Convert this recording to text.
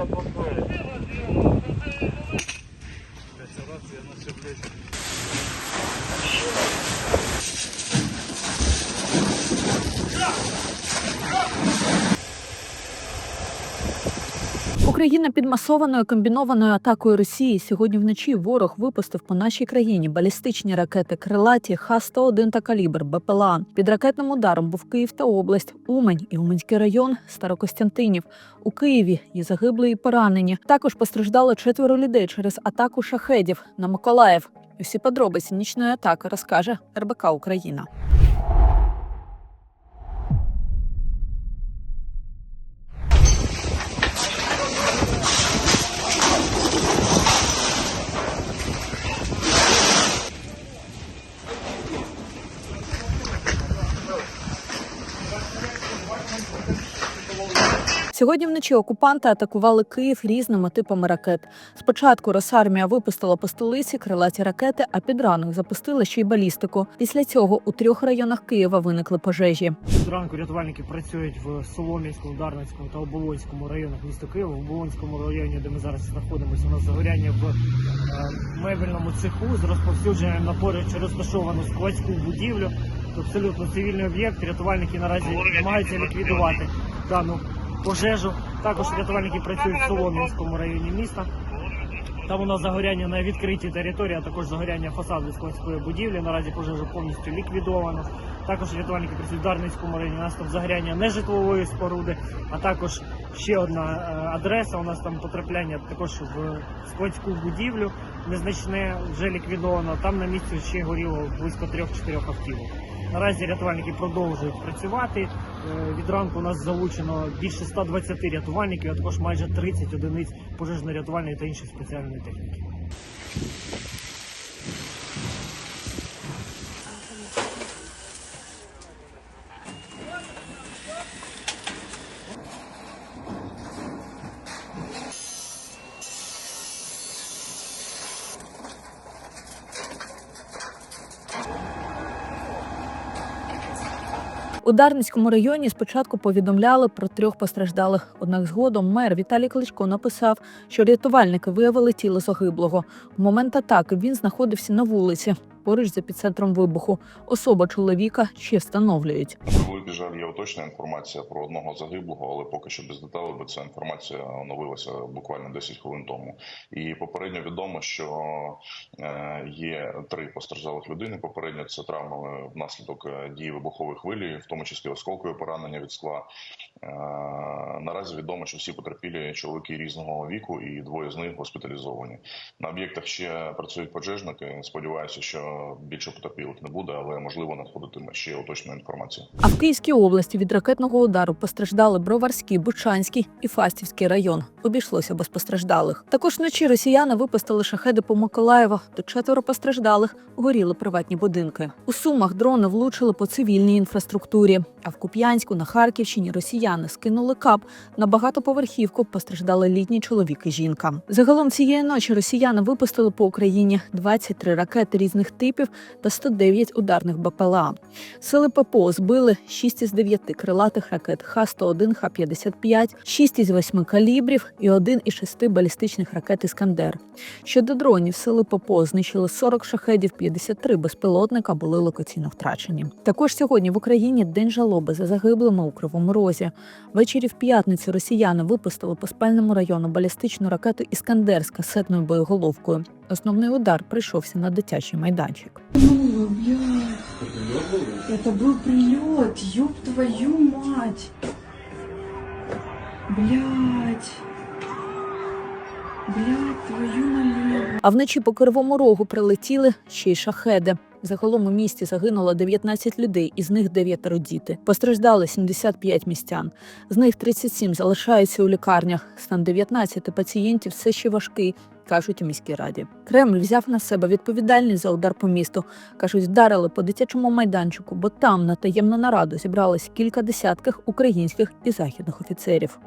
up on Україна під масованою комбінованою атакою Росії сьогодні вночі ворог випустив по нашій країні балістичні ракети крилаті Х-101 та калібр БПЛА. Під ракетним ударом був Київ та область, Умань і Уманський район, Старокостянтинів. У Києві є загиблі і поранені. Також постраждало четверо людей через атаку шахедів на Миколаїв. Усі подробиці нічної атаки розкаже РБК Україна. Сьогодні вночі окупанти атакували Київ різними типами ракет. Спочатку Росармія випустила по столиці крилаті ракети, а під ранок запустила ще й балістику. Після цього у трьох районах Києва виникли пожежі. Зранку рятувальники працюють в Солом'янському, Дарницькому та Оболонському районах міста Києва. В Оболонському районі, де ми зараз знаходимося, у нас загоряння в е, мебельному цеху з розповсюдженням на поруч розташовану складську будівлю. Абсолютно цивільний об'єкт. Рятувальники наразі намагаються ліквідувати дану пожежу. Також рятувальники працюють в Солом'янському районі міста. Там у нас загоряння на відкритій території, а також загоряння фасаду складської будівлі. Наразі пожежа повністю ліквідована. Також рятувальники працюють в Дарницькому районі. У нас там загоряння нежитлової споруди, а також ще одна е, адреса. У нас там потрапляння також в складську будівлю незначне вже ліквідовано. Там на місці ще горіло близько трьох-чотирьох автівок. Наразі рятувальники продовжують працювати. Е, Від ранку у нас залучено більше 120 рятувальників, а також майже 30 одиниць пожежно-рятувальної та іншої спеціальної техніки. У Дарницькому районі спочатку повідомляли про трьох постраждалих. Однак згодом мер Віталій Кличко написав, що рятувальники виявили тіло загиблого. В момент атаки він знаходився на вулиці поруч з епіцентром вибуху. Особа чоловіка ще встановлюють. Жаль, є уточна інформація про одного загиблого, але поки що без деталей, бо ця інформація оновилася буквально 10 хвилин тому. І попередньо відомо, що е, є три постраждалих людини. Попередньо це травми внаслідок е, дії вибухової хвилі, в тому числі осколкові поранення від скла. Е, Наразі відомо, що всі потерпілі чоловіки різного віку, і двоє з них госпіталізовані. На об'єктах ще працюють пожежники. Сподіваюся, що більше потерпілих не буде, але можливо надходитиме ще уточна інформація. А в Київській області від ракетного удару постраждали Броварський, Бучанський і Фастівський район. Обійшлося без постраждалих. Також вночі росіяни випустили шахеди по Миколаєву. До четверо постраждалих горіли приватні будинки. У Сумах дрони влучили по цивільній інфраструктурі. А в Куп'янську на Харківщині росіяни скинули кап на багатоповерхівку. Постраждали літній чоловік і жінка. Загалом цієї ночі росіяни випустили по Україні 23 ракети різних типів та 109 ударних БПЛА. Сили ППО збили 6 із 9 крилатих ракет Х-101, Х-55, 6 із 8 калібрів і 1 із 6 балістичних ракет «Іскандер». Щодо дронів, сили ППО знищили 40 шахедів, 53 безпілотника були локаційно втрачені. Також сьогодні в Україні день жалоби за загиблими у Кривому Розі. Ввечері в п'ятницю росіяни випустили по спальному району балістичну ракету «Іскандер» з касетною боєголовкою. Основний удар прийшовся на дитячий майданчик Ну, блядь. Это был прилет, ёб твою мать. Блядь. Блядь, твою налево. А вночі по кривому рогу прилетіли ще й шахеди. Загалом у місті загинуло 19 людей, із них дев'ятеро діти. Постраждали 75 містян. З них 37 залишаються у лікарнях. Стан 19 пацієнтів все ще важкий, кажуть у міській раді. Кремль взяв на себе відповідальність за удар по місту. кажуть, вдарили по дитячому майданчику, бо там на таємну нараду зібрались кілька десятків українських і західних офіцерів.